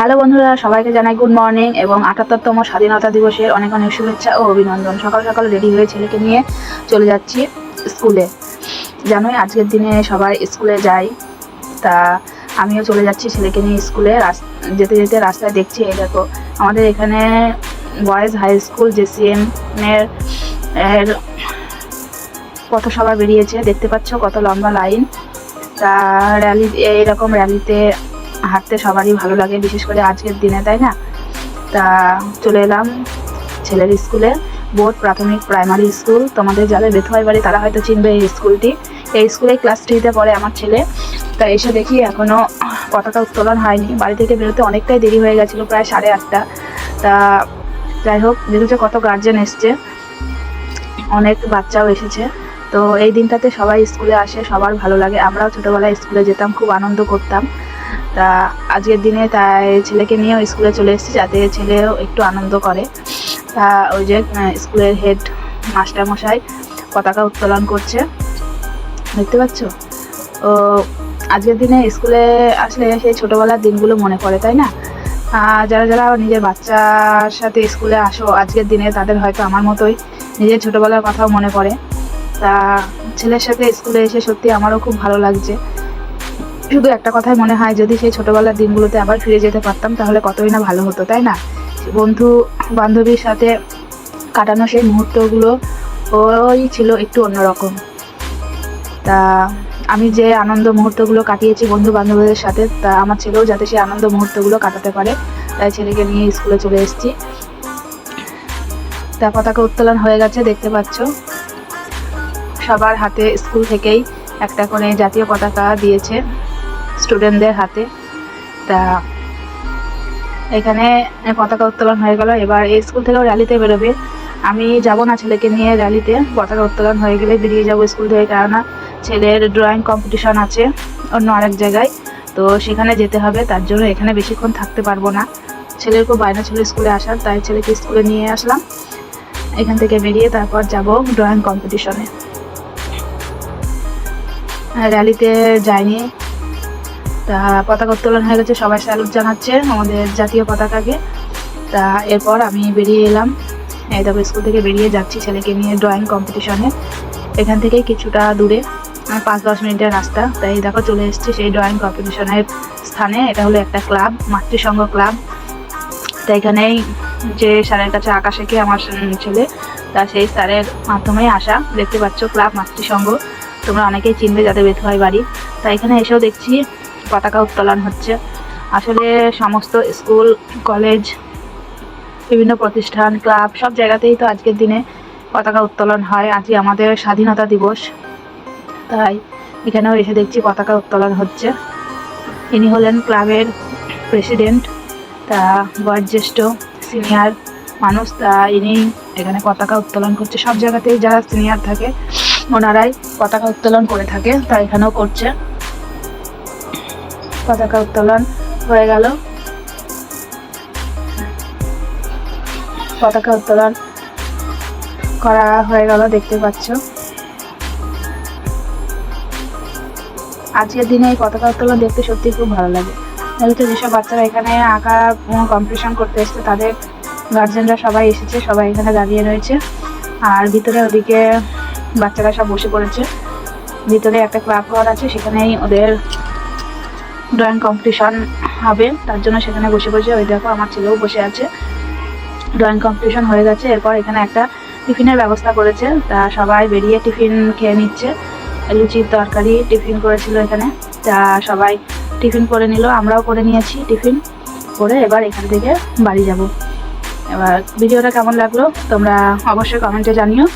Hello বন্ধুরা, সবাইকে জানাই গুড মর্নিং এবং আটাত্তরতম স্বাধীনতা দিবসের অনেক অনেক শুভেচ্ছা ও অভিনন্দন। সকাল সকাল রেডি হয়ে ছেলেকে নিয়ে চলে যাচ্ছি স্কুলে জানোই আজকের দিনে সবাই স্কুলে যায়, তা আমিও চলে যাচ্ছি ছেলেকে নিয়ে স্কুলে যেতে যেতে রাস্তায় দেখছি, এই দেখো, আমাদের এখানে বয়েজ হাই স্কুল জেসিএম এর এর পথসভা বেরিয়েছে, দেখতে পাচ্ছ কত লম্বা লাইন তা র্যালি এইরকম র্যালিতে হাঁটতে সবারই ভালো লাগে, বিশেষ করে আজকের দিনে, তাই না? তা চলে এলাম ছেলের স্কুলে, বোর্ড প্রাথমিক প্রাইমারি স্কুল। তোমাদের যাদের বেথুয়াই বাড়ি, তারা হয়তো চিনবে এই স্কুলটি। এই স্কুলে ক্লাস থ্রিতে পড়ে আমার ছেলে। তা এসে দেখি এখনও পতাকা উত্তোলন হয়নি। বাড়ি থেকে বেরোতে অনেকটাই দেরি হয়ে গেছিল, প্রায় সাড়ে আটটা। তা যাই হোক, দেখেছ কত গার্জেন এসছে। অনেক বাচ্চাও এসেছে। তো এই দিনটাতে সবাই স্কুলে আসে, সবার ভালো লাগে। আমরাও ছোটোবেলায় স্কুলে যেতাম, খুব আনন্দ করতাম। তা আজকের দিনে তাই ছেলেকে নিয়েও স্কুলে চলে এসেছি যাতে ছেলেও একটু আনন্দ করে। তা ওই যে স্কুলের হেড মাস্টারমশাই পতাকা উত্তোলন করছে। দেখতে পাচ্ছ? ও আজকের দিনে স্কুলে আসলে সেই ছোটোবেলার দিনগুলো মনে পড়ে, তাই না? যারা যারা নিজের বাচ্চার সাথে স্কুলে আসো, আজকের দিনে তাদের হয়তো আমার মতোই নিজের ছোটোবেলার কথাও মনে পড়ে। তা ছেলের সাথে স্কুলে এসে সত্যি আমারও খুব ভালো লাগছে। শুধু একটা কথাই মনে হয়, যদি সেই ছোটোবেলার দিনগুলোতে আবার ফিরে যেতে পারতাম, তাহলে কতই না ভালো হতো, তাই না? বন্ধু বান্ধবীর সাথে কাটানো সেই মুহূর্তগুলো ওই ছিল একটু অন্যরকম। তা আমি যে আনন্দ মুহূর্তগুলো কাটিয়েছি বন্ধু বান্ধবীদের সাথে, তা আমার ছেলেও যাতে সেই আনন্দ মুহূর্তগুলো কাটাতে পারে, তাই ছেলেকে নিয়ে স্কুলে চলে এসেছি। তা পতাকা উত্তোলন হয়ে গেছে, দেখতে পাচ্ছ। সবার হাতে স্কুল থেকেই একটা করে জাতীয় পতাকা দিয়েছে। স্টুডেন্টদের হাতে। তা এখানে পতাকা উত্তোলন হয়ে গেল। এবার এই স্কুল থেকেও র্যালিতে বেরোবে। আমি যাব না ছেলেকে নিয়ে র্যালিতে পতাকা উত্তোলন হয়ে গেলে বেরিয়ে যাব স্কুল থেকে, কেননা ছেলের ড্রয়িং কম্পিটিশন আছে অন্য আরেক জায়গায়। তো সেখানে যেতে হবে, তার জন্য এখানে বেশিক্ষণ থাকতে পারব না। ছেলের খুব বায়না ছিল স্কুলে আসার, তাই ছেলেকে স্কুলে নিয়ে আসলাম। এখান থেকে বেরিয়ে তারপর যাব ড্রয়িং কম্পিটিশনে র্যালিতে যায়নি তা পতাকা উত্তোলন হয়ে গেছে, সবাই স্যালুট জানাচ্ছে আমাদের জাতীয় পতাকাকে। তা এরপর আমি বেরিয়ে এলাম। এই স্কুল থেকে বেরিয়ে যাচ্ছি ছেলেকে নিয়ে ড্রয়িং কম্পিটিশনে এখান থেকেই কিছুটা দূরে পাঁচ দশ মিনিটের রাস্তা। তাই দেখো, চলে এসেছি সেই ড্রয়িং কম্পিটিশনের স্থানে। এটা হলো একটা ক্লাব মাতৃসংঘ ক্লাব তা এখানেই যে স্যারের কাছে আঁকা শেখে আমার ছেলে, তা সেই স্যারের মাধ্যমেই আসা। দেখতে পাচ্ছ ক্লাব মাতৃসংঘ। তোমরা অনেকেই চিনবে যাদের বেথুয়াই বাড়ি। তা এখানে এসেও দেখছি পতাকা উত্তোলন হচ্ছে। আসলে সমস্ত স্কুল, কলেজ, বিভিন্ন প্রতিষ্ঠান, ক্লাব সব জায়গাতেই তো আজকের দিনে পতাকা উত্তোলন হয়। আজই আমাদের স্বাধীনতা দিবস। তাই এখানেও এসে দেখছি পতাকা উত্তোলন হচ্ছে। ইনি হলেন ক্লাবের প্রেসিডেন্ট, তা বয়োজ্যেষ্ঠ সিনিয়র মানুষ, তা ইনি এখানে পতাকা উত্তোলন করছে। সব জায়গাতেই যারা সিনিয়র থাকে, ওনারাই পতাকা উত্তোলন করে থাকে, তা এখানেও করছে। পতাকা উত্তোলন হয়ে গেল। পতাকা উত্তোলন করা হয়ে গেল, দেখতে পাচ্ছ। আজকের দিনে এই পতাকা উত্তোলন দেখতে সত্যি খুব ভালো লাগে। তো যেসব বাচ্চারা এখানে আঁকা কম্পিটিশন করতে এসছে, তাদের গার্জেনরা সবাই এসেছে, সবাই এখানে দাঁড়িয়ে রয়েছে। আর ভিতরে ওদিকে বাচ্চারা সব বসে পড়েছে। ভিতরে একটা ক্লাব ঘর আছে, সেখানেই ওদের ড্রয়িং কম্পিটিশন হবে, তার জন্য সেখানে বসে বসে ওই দেখো আমার ছেলেও বসে আছে। ড্রয়িং কম্পিটিশন হয়ে গেছে, এরপর এখানে একটা টিফিনের ব্যবস্থা করেছে, তা সবাই বেরিয়ে টিফিন খেয়ে নিচ্ছে। লুচির তরকারি টিফিন করেছিল এখানে, তা সবাই টিফিন করে নিল, আমরাও করে নিয়েছি টিফিন, করে এবার এখান থেকে বাড়ি যাব। এবার ভিডিওটা কেমন লাগল তোমরা অবশ্যই কমেন্টে জানিও।